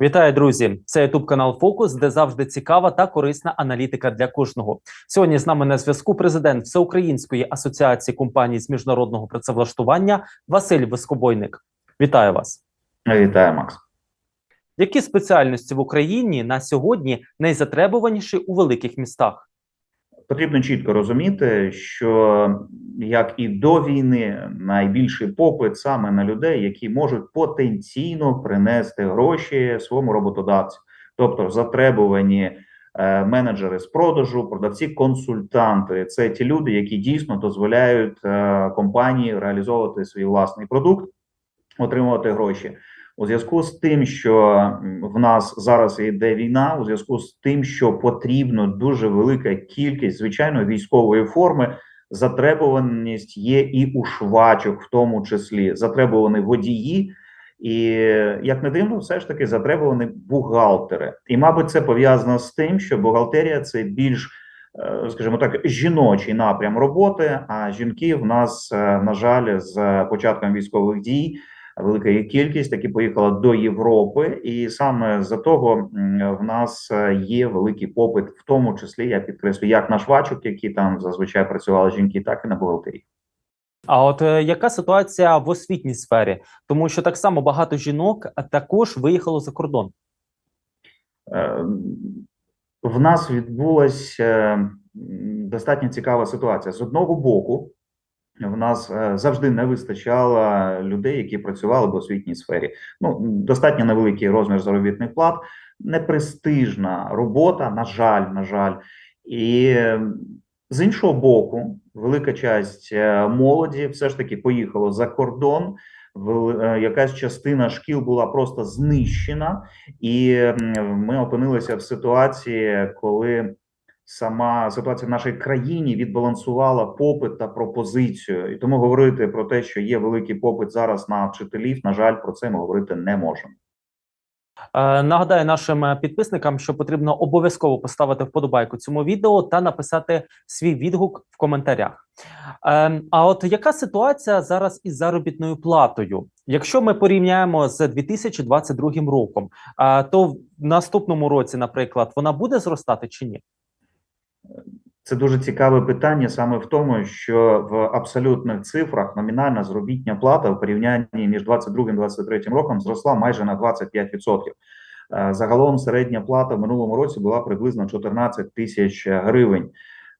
Вітаю, друзі! Це youtube канал Фокус, де завжди цікава та корисна аналітика для кожного. Сьогодні з нами на зв'язку президент Всеукраїнської асоціації компаній з міжнародного працевлаштування Василь Вискобойник. Вітаю вас! Вітаю, Макс. Які спеціальності в Україні на сьогодні найзатребуваніші у великих містах? Потрібно чітко розуміти, що як і до війни найбільший попит саме на людей, які можуть потенційно принести гроші своєму роботодавцю, тобто затребувані е, менеджери з продажу, продавці, консультанти. Це ті люди, які дійсно дозволяють е, компанії реалізовувати свій власний продукт, отримувати гроші. У зв'язку з тим, що в нас зараз йде війна, у зв'язку з тим, що потрібно дуже велика кількість звичайно військової форми, затребуваність є і у швачок, в тому числі затребувані водії, і як не дивно, все ж таки затребувані бухгалтери. І, мабуть, це пов'язано з тим, що бухгалтерія це більш, е, скажімо так, жіночий напрям роботи. А жінки в нас, е, на жаль, з початком військових дій велика їх кількість, які поїхала до Європи, і саме за того в нас е, є великий попит, в тому числі я підкреслю, як на швачок, які там зазвичай працювали жінки, так і на бухгалтерії. А от е, яка ситуація в освітній сфері? Тому що так само багато жінок також виїхало за кордон. Е, В нас відбулася достатньо цікава ситуація. З одного боку, в нас е, завжди не вистачало людей, які працювали в освітній сфері. Ну, достатньо невеликий розмір заробітних плат, непрестижна робота, на жаль, на жаль. І з іншого боку, велика часть е, молоді все ж таки поїхала за кордон. Е, Якась частина шкіл була просто знищена, і ми опинилися в ситуації, коли сама ситуація в нашій країні відбалансувала попит та пропозицію. І тому говорити про те, що є великий попит зараз на вчителів, на жаль, про це ми говорити не можемо. Е, Нагадаю нашим е, підписникам, що потрібно обов'язково поставити вподобайку цьому відео та написати свій відгук в коментарях. Е, А от яка ситуація зараз із заробітною платою? Якщо ми порівняємо з 2022 роком, е, то в наступному році, наприклад, вона буде зростати чи ні? Це дуже цікаве питання саме в тому, що в абсолютних цифрах номінальна заробітня плата в порівнянні між 22 і 23 роком зросла майже на 25%. Е, Загалом середня плата в минулому році була приблизно 14 тисяч гривень.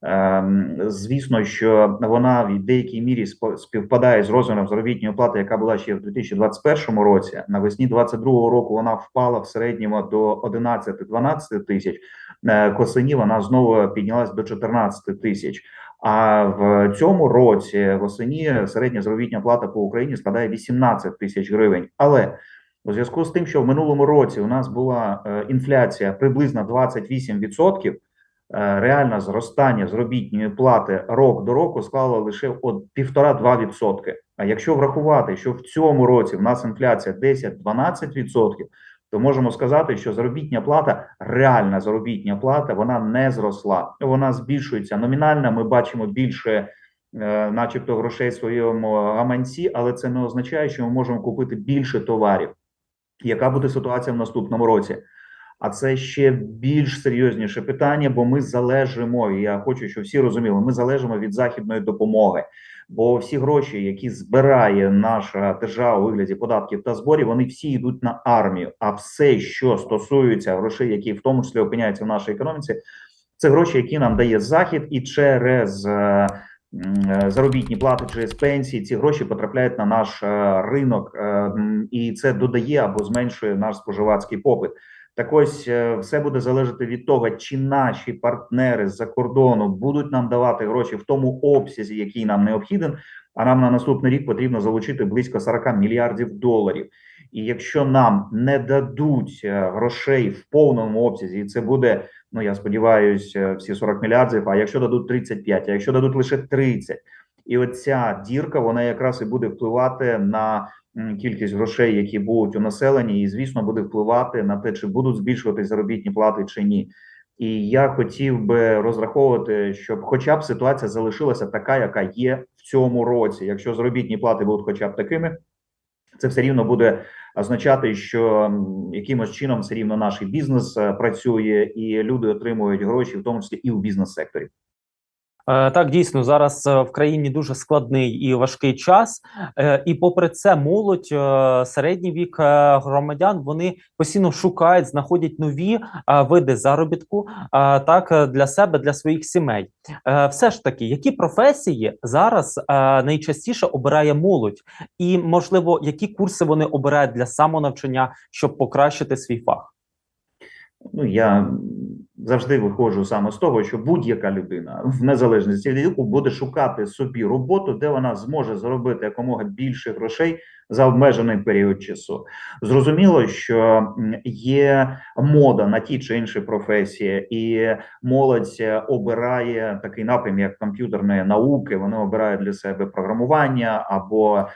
Ем, Звісно, що вона в деякій мірі співпадає з розміром заробітної плати, яка була ще в 2021 році. Навесні 2022 року вона впала в середньому до 11-12 тисяч. Е, к осені вона знову піднялась до 14 тисяч. А в цьому році в осені середня заробітня плата по Україні складає 18 тисяч гривень. Але у зв'язку з тим, що в минулому році у нас була е, інфляція приблизно 28%, е, реальне зростання заробітної плати рок до року склало лише от 1,5-2%. А якщо врахувати, що в цьому році в нас інфляція 10-12%, то можемо сказати, що заробітня плата, реальна заробітня плата, вона не зросла. Вона збільшується номінально. Ми бачимо більше, е, начебто, грошей в своєму гаманці, але це не означає, що ми можемо купити більше товарів. Яка буде ситуація в наступному році? А це ще більш серйозніше питання, бо ми залежимо. і Я хочу, щоб всі розуміли, ми залежимо від західної допомоги. Бо всі гроші, які збирає наша держава у вигляді податків та зборів, вони всі йдуть на армію. А все, що стосується грошей, які в тому числі опиняються в нашій економіці, це гроші, які нам дає захід, і через е, заробітні плати, через пенсії ці гроші потрапляють на наш е, ринок, е, і це додає або зменшує наш споживацький попит. Так ось е, все буде залежати від того, чи наші партнери з-за кордону будуть нам давати гроші в тому обсязі, який нам необхіден. А нам на наступний рік потрібно залучити близько 40 мільярдів доларів. І якщо нам не дадуть е, грошей в повному обсязі, і це буде, ну я сподіваюся, всі 40 мільярдів. А якщо дадуть 35, а якщо дадуть лише 30, і оця дірка вона якраз і буде впливати на кількість грошей, які будуть у населенні, і звісно буде впливати на те, чи будуть збільшуватись заробітні плати чи ні. І я хотів би розраховувати, щоб хоча б ситуація залишилася така, яка є в цьому році. Якщо заробітні плати будуть хоча б такими, це все рівно буде означати, що якимось чином все рівно наш бізнес е, працює, і люди отримують гроші, в тому числі і у бізнес-секторі. Е, Так, дійсно, зараз е, в країні дуже складний і важкий час, Е, і попри це, молодь, середній вік громадян вони постійно шукають, знаходять нові види заробітку так для себе, для своїх сімей. Все ж таки, які професії зараз найчастіше обирає молодь, і можливо, які курси вони обирають для самонавчання, щоб покращити свій фах? Ну я завжди виходжу саме з того, що будь-яка людина в незалежності від віку буде шукати собі роботу, де вона зможе заробити якомога більше грошей за обмежений період часу. Зрозуміло, що є мода на ті чи інші професії, і молодь обирає такий напрям, як комп'ютерної науки. Вони обирають для себе програмування або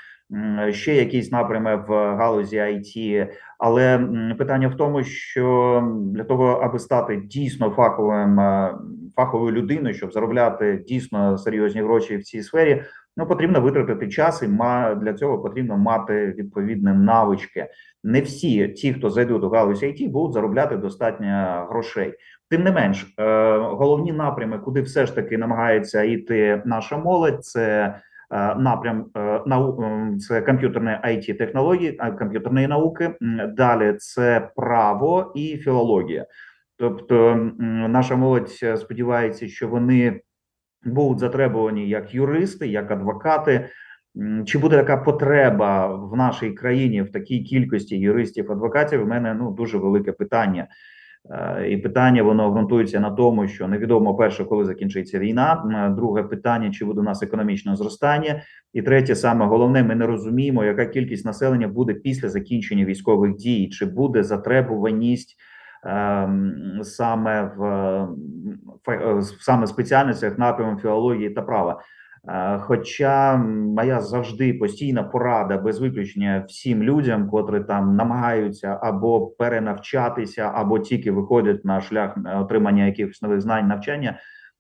ще якісь напрями в галузі IT. Але питання в тому, що для того, аби стати дійсно фаховим е, фаховою людиною, щоб заробляти дійсно серйозні гроші в цій сфері, ну потрібно витратити час, і ма для цього потрібно мати відповідні навички. Не всі ті, хто зайдуть у галузь IT, будуть заробляти достатньо грошей. Тим не менш, е, головні напрями, куди все ж таки намагається йти наша молодь, це напрям е, нау це комп'ютерні it технології, комп'ютерної науки. Далі це право і філологія. Тобто наша молодь е, сподівається, що вони будуть затребувані як юристи, як адвокати. Чи буде така потреба в нашій країні в такій кількості юристів, адвокатів? У мене ну дуже велике питання. Е, І питання воно ґрунтується на тому, що невідомо перше, коли закінчиться війна. Друге питання, чи буде у нас економічне зростання, і третє, саме головне, ми не розуміємо, яка кількість населення буде після закінчення військових дій, чи буде затребуваність ем, саме в фе- е, саме спеціальностях напрямом філології та права. Е, Хоча моя завжди постійна порада без виключення всім людям, котрі там намагаються або перенавчатися, або тільки виходять на шлях е, отримання якихось нових знань, навчання,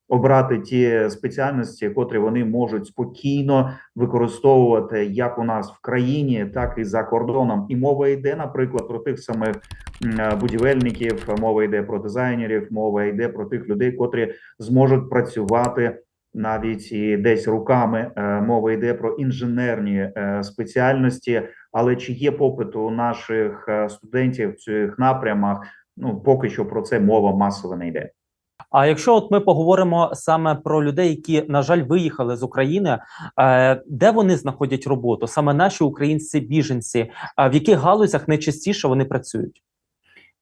обрати ті спеціальності, котрі вони можуть спокійно використовувати як у нас в країні, так і за кордоном. І мова йде, наприклад, про тих самих е, будівельників, мова йде про дизайнерів, мова йде про тих людей, котрі зможуть працювати навіть і десь руками. Е, Мова йде про інженерні е, спеціальності. Але чи є попит у наших е, студентів в цих напрямах? Ну поки що про це мова масово не йде. А якщо от ми поговоримо саме про людей, які на жаль виїхали з України, де вони знаходять роботу? Саме наші українці біженці, в яких галузях найчастіше вони працюють?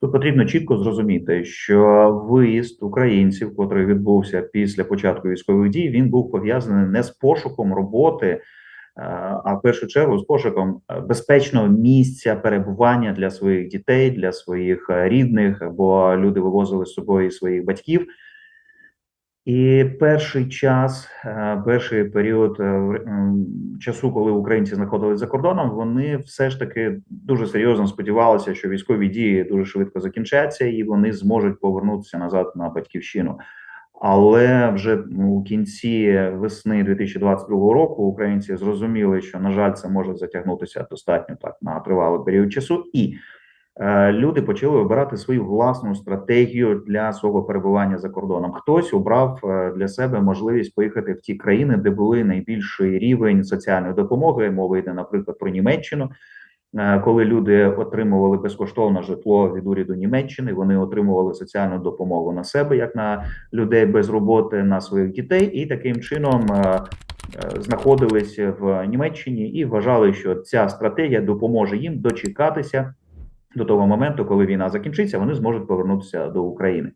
Тут потрібно чітко зрозуміти, що виїзд українців, котрий відбувся після початку військових дій, він був пов'язаний не з пошуком роботи, е, а в першу чергу з пошуком безпечного місця перебування для своїх дітей, для своїх рідних, бо люди вивозили з собою своїх батьків. І перший час, е, перший період е, в- часу, коли українці знаходились за кордоном, вони все ж таки дуже серйозно сподівалися, що військові дії дуже швидко закінчаться, і вони зможуть повернутися назад на батьківщину. Але вже у кінці весни 2022 року українці зрозуміли, що на жаль, це може затягнутися достатньо так на тривалий період часу, і е, люди почали обирати свою власну стратегію для свого перебування за кордоном. Хтось обрав е, для себе можливість поїхати в ті країни, де були найбільший рівень соціальної допомоги. Мова йде, наприклад, про Німеччину. Е, Коли люди отримували безкоштовне житло від уряду Німеччини, вони отримували соціальну допомогу на себе, як на людей без роботи, на своїх дітей, і таким чином е, е, знаходилися в Німеччині і вважали, що ця стратегія допоможе їм дочекатися до того моменту, коли війна закінчиться, вони зможуть повернутися до України.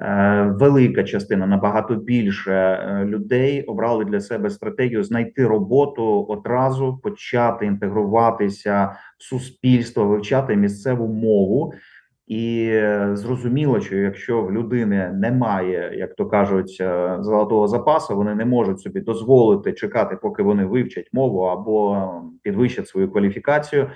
Е, Велика частина набагато більше е, людей обрали для себе стратегію знайти роботу одразу, почати інтегруватися в суспільство, вивчати місцеву мову. І е, зрозуміло, що якщо в людини немає, як то кажуть, золотого запасу, вони не можуть собі дозволити чекати, поки вони вивчать мову або підвищать свою кваліфікацію.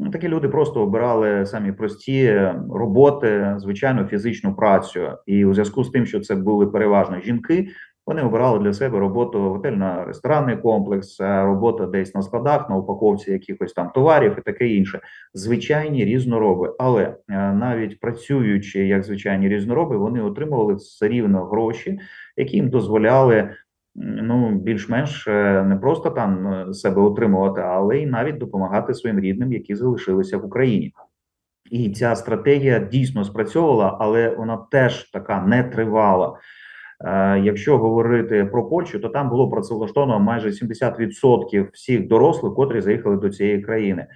Ну, Такі люди просто обирали самі прості роботи, звичайно, фізичну працю. І у зв'язку з тим, що це були переважно жінки, Вони обирали для себе роботу готельно-ресторанний комплекс, е, робота десь на складах, на упаковці якихось там товарів і таке інше. Звичайні різнороби, але е, навіть працюючи як звичайні різнороби, вони отримували все рівно гроші, які їм дозволяли ну більш-менш е, не просто там е, себе утримувати, але й навіть допомагати своїм рідним, які залишилися в Україні. І ця стратегія дійсно спрацьовувала, але вона теж така не тривала. Е, Якщо говорити про Польщу, то там було працевлаштовано майже 70% всіх дорослих, котрі заїхали до цієї країни.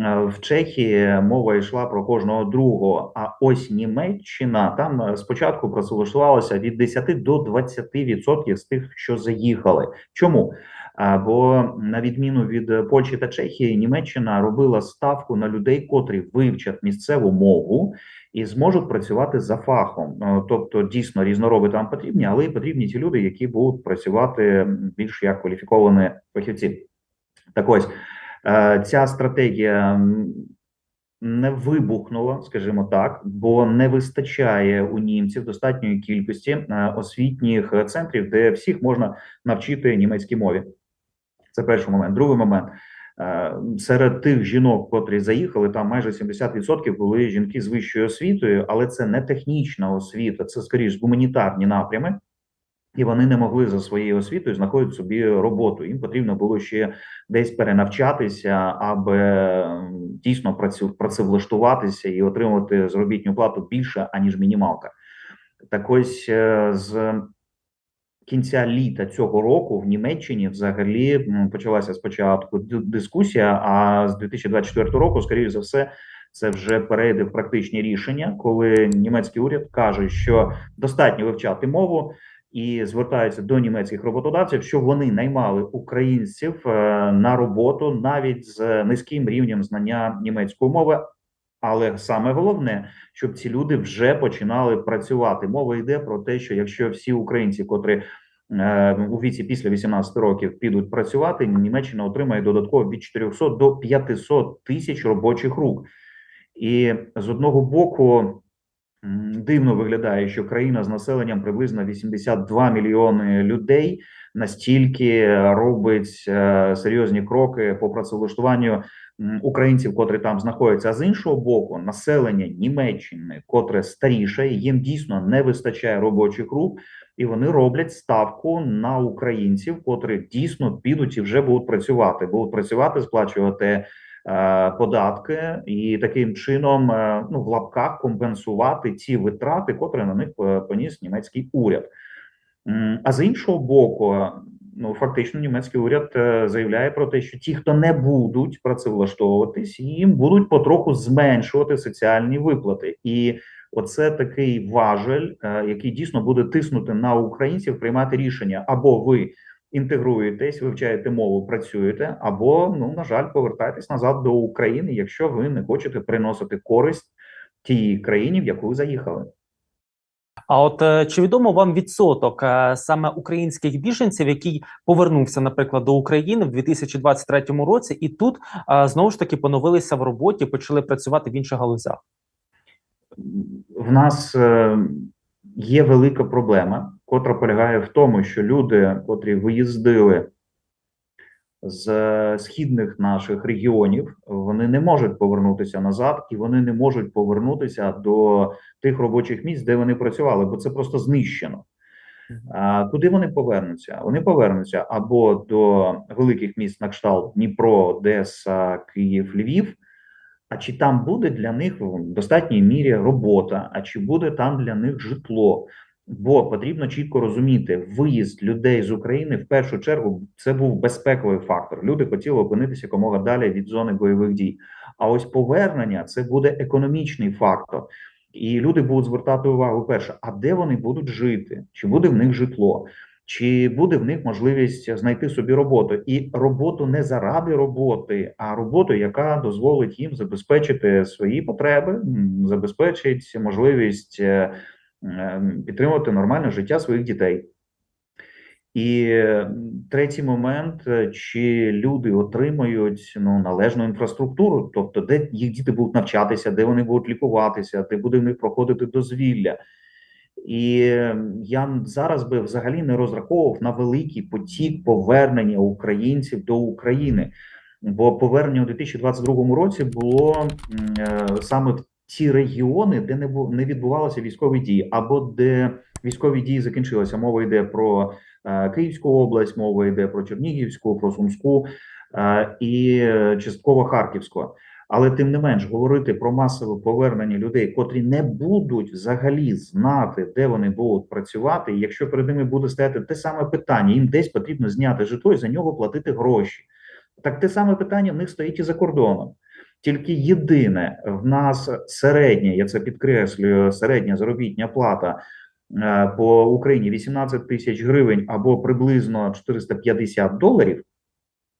Е, В Чехії мова йшла про кожного другого. А ось Німеччина там е, спочатку працевлаштувалося від 10 до 20% з тих, що заїхали. Чому? Бо на відміну від е, Польщі та Чехії, Німеччина робила ставку на людей, котрі вивчать місцеву мову і зможуть працювати за фахом. Е, Тобто, дійсно різнороби там потрібні, але й потрібні ті люди, які будуть працювати більш як кваліфіковані фахівці. Так ось е, ця стратегія не вибухнула, скажімо так, бо не вистачає у німців достатньої кількості е, освітніх е, центрів, де всіх можна навчити німецькій мові. Це перший момент. Другий момент. Е, Серед тих жінок, котрі заїхали, там майже 70% були жінки з вищою освітою, але це не технічна освіта, це скоріш гуманітарні напрями. І вони не могли за своєю освітою знаходити собі роботу. Їм потрібно було ще десь перенавчатися, аби дійсно працевлаштуватися і отримувати заробітну плату більше аніж мінімалка. Так ось е, з кінця літа цього року в Німеччині взагалі почалася спочатку дискусія, а з 2024 року, скоріше за все, це вже перейде в практичні рішення, коли німецький уряд каже, що достатньо вивчати мову і звертаються до німецьких роботодавців, що вони наймали українців е, на роботу навіть з низьким рівнем знання німецької мови. Але саме головне, щоб ці люди вже починали працювати. Мова йде про те, що якщо всі українці, котрі е, у віці після 18 років підуть працювати, Німеччина отримає додатково від 400 до 500 тисяч робочих рук. І з одного боку дивно виглядає, що країна з населенням приблизно 82 мільйони людей настільки робить е, серйозні кроки по працевлаштуванню українців, котрі там знаходяться. А з іншого боку, населення Німеччини, котре старіше, їм дійсно не вистачає робочих рук, і вони роблять ставку на українців, котрі дійсно підуть і вже будуть працювати, будуть працювати, сплачувати податки і таким чином, е, ну в лапках компенсувати ті витрати, котрі на них е, поніс німецький уряд. А з іншого боку, ну фактично, німецький уряд е, заявляє про те, що ті, хто не будуть працевлаштовуватись, їм будуть потроху зменшувати соціальні виплати. І оце такий важель, е, який дійсно буде тиснути на українців, приймати рішення або ви інтегруєтесь, вивчаєте мову, працюєте, або ну на жаль, повертайтесь назад до України, якщо ви не хочете приносити користь тій країні, в яку ви заїхали. А от е, чи відомо вам відсоток е, саме українських біженців, який повернувся, наприклад, до України в 2023 році, і тут е, знову ж таки поновилися в роботі, почали працювати в інших галузях? в нас є велика проблема, котра полягає в тому, що люди, котрі виїздили з е, східних наших регіонів, вони не можуть повернутися назад, і вони не можуть повернутися до тих робочих місць, де вони працювали, бо це просто знищено. А куди вони повернуться? Вони повернуться або до великих міст на кшталт Дніпро, Одеса, Київ, Львів. А чи там буде для них в достатній мірі робота, а чи буде там для них житло? Бо потрібно чітко розуміти, виїзд людей з України в першу чергу це був безпековий фактор. Люди хотіли опинитися якомога далі від зони бойових дій. А ось повернення це буде економічний фактор. І люди будуть звертати увагу перше, а де вони будуть жити? Чи буде в них житло? Чи буде в них можливість знайти собі роботу? І роботу не заради роботи, а роботу, яка дозволить їм забезпечити свої потреби, забезпечить можливість е, підтримувати нормальне життя своїх дітей. І третій момент: е, чи люди отримають ну належну інфраструктуру, тобто де їх діти будуть навчатися, де вони будуть лікуватися, де буде в них проходити дозвілля. І я зараз би взагалі не розраховував на великий потік повернення українців до України. Бо повернення у 2022 році було е, саме ті регіони, де не не відбувалися військові дії, або де військові дії закінчилися. Мова йде про е, Київську область, мова йде про Чернігівську, про Сумську е, і частково Харківську. Але тим не менш говорити про масове повернення людей, котрі не будуть взагалі знати, де вони будуть працювати. Якщо перед ними буде стояти те саме питання, їм десь потрібно зняти житло і за нього платити гроші. Так те саме питання в них стоїть і за кордоном. Тільки єдине, в нас середня, я це підкреслюю, середня заробітня плата е, по Україні 18 тисяч гривень або приблизно 450 доларів.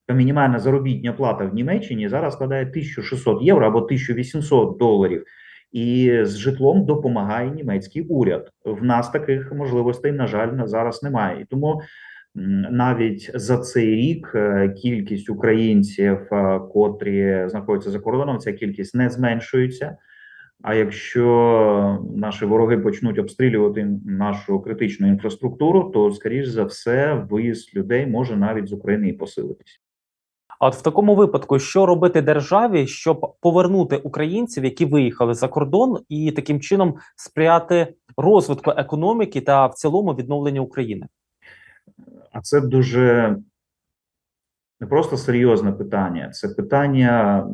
То мінімальна заробітня плата в Німеччині зараз складає 1600 євро або 1800 доларів. І з житлом допомагає німецький уряд. В нас таких можливостей, на жаль, зараз немає. І тому навіть за цей рік е, кількість українців, е, котрі знаходяться за кордоном, ця кількість не зменшується. А якщо наші вороги почнуть обстрілювати нашу критичну інфраструктуру, то скоріш за все виїзд людей може навіть з України і посилитись. А от в такому випадку, що робити державі, щоб повернути українців, які виїхали за кордон, і таким чином сприяти розвитку економіки та в цілому відновленню України? А це дуже не просто серйозне питання, це питання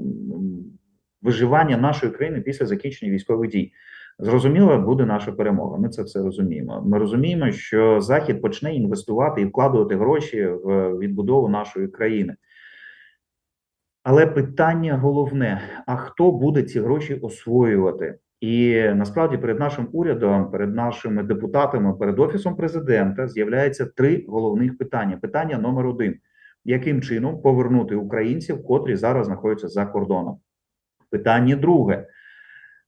виживання нашої країни після закінчення військових дій. Зрозуміло, буде наша перемога. Ми це все розуміємо. Ми розуміємо, що Захід почне інвестувати і вкладувати гроші в відбудову нашої країни. Але питання головне: а хто буде ці гроші освоювати? І насправді перед нашим урядом, перед нашими депутатами, перед офісом президента з'являється три головних питання. Питання номер один: яким чином повернути українців, котрі зараз знаходяться за кордоном? Питання друге: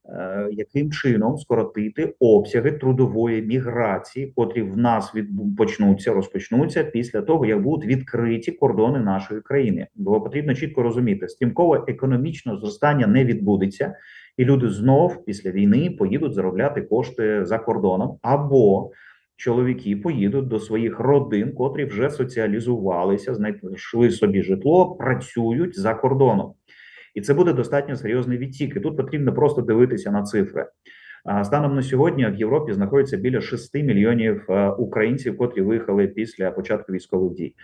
е, яким чином скоротити обсяги трудової міграції, котрі в нас від почнуться, розпочнуться після того, як будуть відкриті кордони нашої країни? Бо потрібно чітко розуміти, стрімкове економічне зростання не відбудеться, і люди знов після війни поїдуть заробляти кошти за кордоном, або чоловіки поїдуть до своїх родин, котрі вже соціалізувалися, знайшли собі житло, працюють за кордоном. І це буде достатньо серйозний відтік. І тут потрібно просто дивитися на цифри. Станом на сьогодні в Європі знаходиться біля 6 мільйонів е, українців, котрі виїхали після початку військових дій.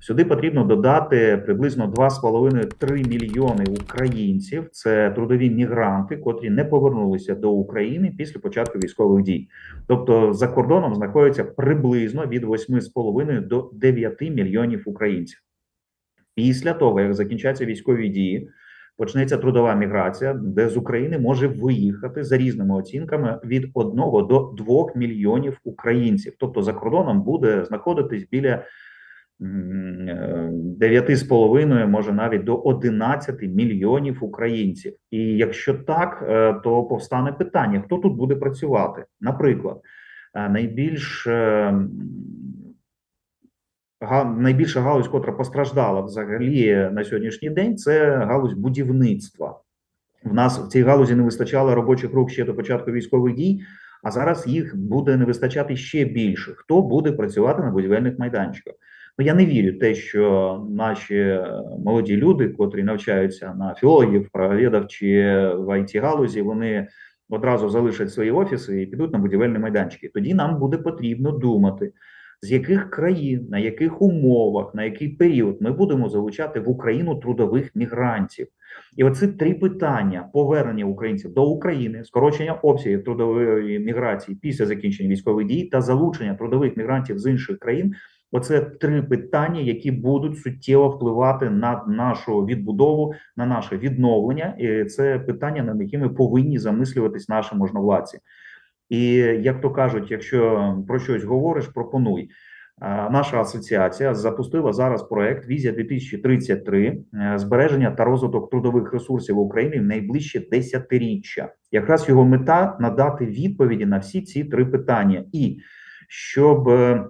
Сюди потрібно додати приблизно 2,5-3 мільйони українців. Це трудові мігранти, котрі не повернулися до України після початку військових дій. Тобто за кордоном знаходиться приблизно від 8,5 до 9 мільйонів українців. Після того, як закінчаться військові дії, почнеться трудова міграція, де з України може виїхати за різними оцінками від 1 до 2 мільйонів українців. Тобто за кордоном буде знаходитись біля м, е, 9,5, може навіть до 11 мільйонів українців. І якщо так, е, то повстане питання: хто тут буде працювати? Наприклад, е, найбільш найбільша галузь, котра постраждала взагалі на сьогоднішній день, це галузь будівництва. В нас в цій галузі не вистачало робочих рук ще до початку військових дій, а зараз їх буде не вистачати ще більше. Хто буде працювати на будівельних майданчиках? Ну я не вірю в те, що наші е, молоді люди, котрі навчаються на філологів, правоведів чи в it галузі, вони одразу залишать свої офіси і підуть на будівельні майданчики. Тоді нам буде потрібно думати, з яких країн, на яких умовах, на який період ми будемо залучати в Україну трудових мігрантів. І оці три питання: повернення українців до України, скорочення обсягів трудової міграції після закінчення військових дій та залучення трудових мігрантів з інших країн. Оце три питання, які будуть суттєво впливати на нашу відбудову, на наше відновлення. І це питання, над якими повинні замислюватись наші можновладці. І як то кажуть, якщо про щось говориш, пропонуй. Наша асоціація запустила зараз проект Візія 2033 е, збереження та розвиток трудових ресурсів України в найближче десятиріччя. Якраз його мета надати відповіді на всі ці три питання, і щоб е,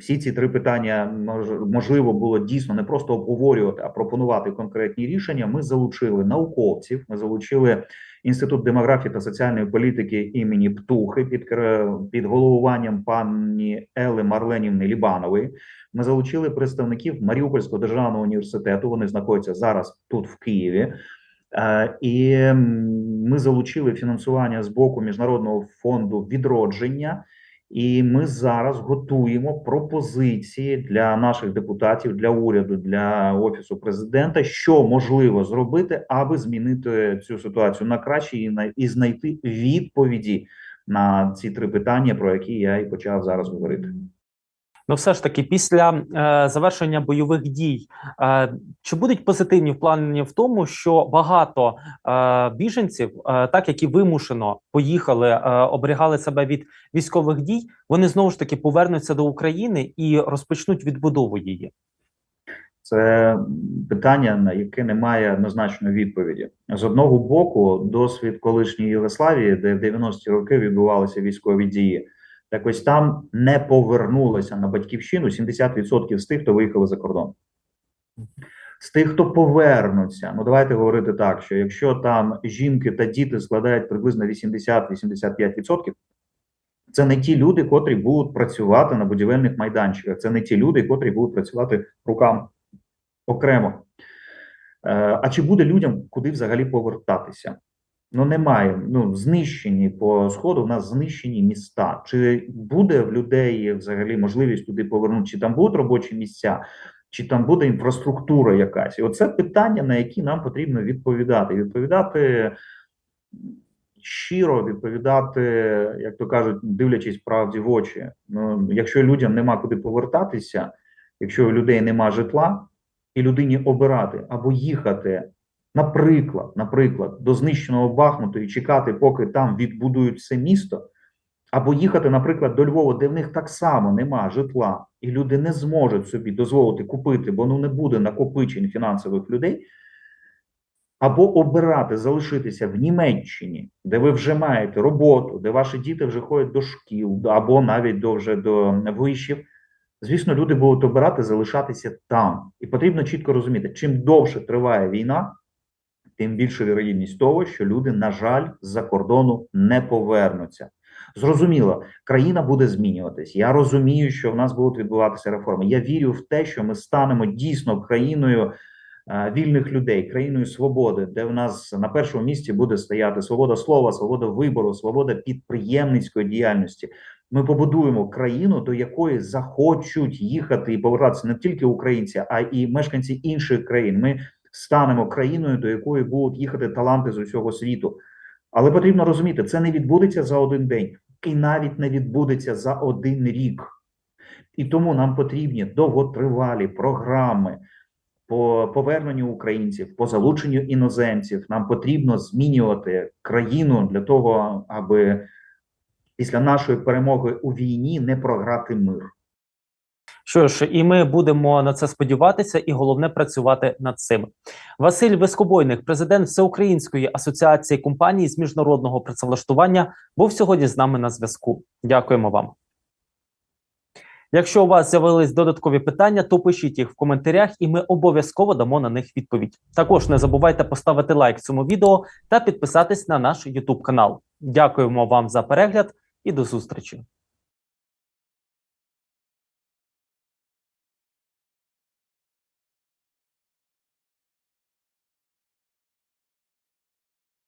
Всі ці три питання мож- можливо було дійсно не просто обговорювати, а пропонувати конкретні рішення. Ми залучили науковців, ми залучили інститут демографії та соціальної політики імені Птухи під під головуванням пані Ели Марленівни Лібанової. Ми залучили представників Маріупольського державного університету. Вони знаходяться зараз тут в Києві. Е, І ми залучили фінансування з боку міжнародного фонду відродження. І ми зараз готуємо пропозиції для наших депутатів, для уряду, для офісу президента, що можливо зробити, аби змінити цю ситуацію на краще і на і знайти відповіді на ці три питання, про які я і почав зараз говорити. Ну, все ж таки, після е, завершення бойових дій, е, чи будуть позитивні плани в тому, що багато е, біженців, е, так які вимушено поїхали, е, оберігали себе від військових дій, вони знову ж таки повернуться до України і розпочнуть відбудову її? Це питання, на яке немає однозначної відповіді. З одного боку, досвід колишньої Єгославії, де в 90-ті роки відбувалися військові дії, так ось там не повернулося на батьківщину 70% з тих, хто виїхали за кордон. З тих, хто повернуться, ну давайте говорити так: що якщо там жінки та діти складають приблизно 80-85%, це не ті люди, котрі будуть працювати на будівельних майданчиках. Це не ті люди, котрі будуть працювати руками окремо. Е, А чи буде людям куди взагалі повертатися? Ну, немає. Ну, знищені по сходу. У нас знищені міста. Чи буде в людей взагалі можливість туди повернути? Чи там будуть робочі місця, чи там буде інфраструктура якась? І оце питання, на які нам потрібно відповідати. Відповідати щиро, відповідати, як то кажуть, дивлячись правді в очі. Ну, якщо людям нема куди повертатися, якщо у людей нема житла, і людині обирати або їхати, наприклад, наприклад, до знищеного Бахмуту і чекати, поки там відбудують все місто, або їхати, наприклад, до Львова, де в них так само нема житла, і люди не зможуть собі дозволити купити, бо ну не буде накопичень фінансових людей. Або обирати залишитися в Німеччині, де ви вже маєте роботу, де ваші діти вже ходять до шкіл, або навіть до вже до вишів. Звісно, люди будуть обирати залишатися там, і потрібно чітко розуміти, чим довше триває війна, тим більша вірогідність того, що люди, на жаль, з-за кордону не повернуться. Зрозуміло, країна буде змінюватись. Я розумію, що в нас будуть відбуватися реформи. Я вірю в те, що ми станемо дійсно країною е, вільних людей, країною свободи, де в нас на першому місці буде стояти свобода слова, свобода вибору, свобода підприємницької діяльності. Ми побудуємо країну, до якої захочуть їхати і повертатися не тільки українці, а і мешканці інших країн. Ми станемо країною, до якої будуть їхати таланти з усього світу. Але потрібно розуміти, це не відбудеться за один день, і навіть не відбудеться за один рік. І тому нам потрібні довготривалі програми по поверненню українців, по залученню іноземців. Нам потрібно змінювати країну для того, аби після нашої перемоги у війні не програти мир. Що ж, і ми будемо на це сподіватися, і головне працювати над цим. Василь Вискобойник, президент Всеукраїнської асоціації компаній з міжнародного працевлаштування, був сьогодні з нами на зв'язку. Дякуємо вам. Якщо у вас з'явились додаткові питання, то пишіть їх в коментарях, і ми обов'язково дамо на них відповідь. Також не забувайте поставити лайк цьому відео та підписатись на наш YouTube канал. Дякуємо вам за перегляд і до зустрічі.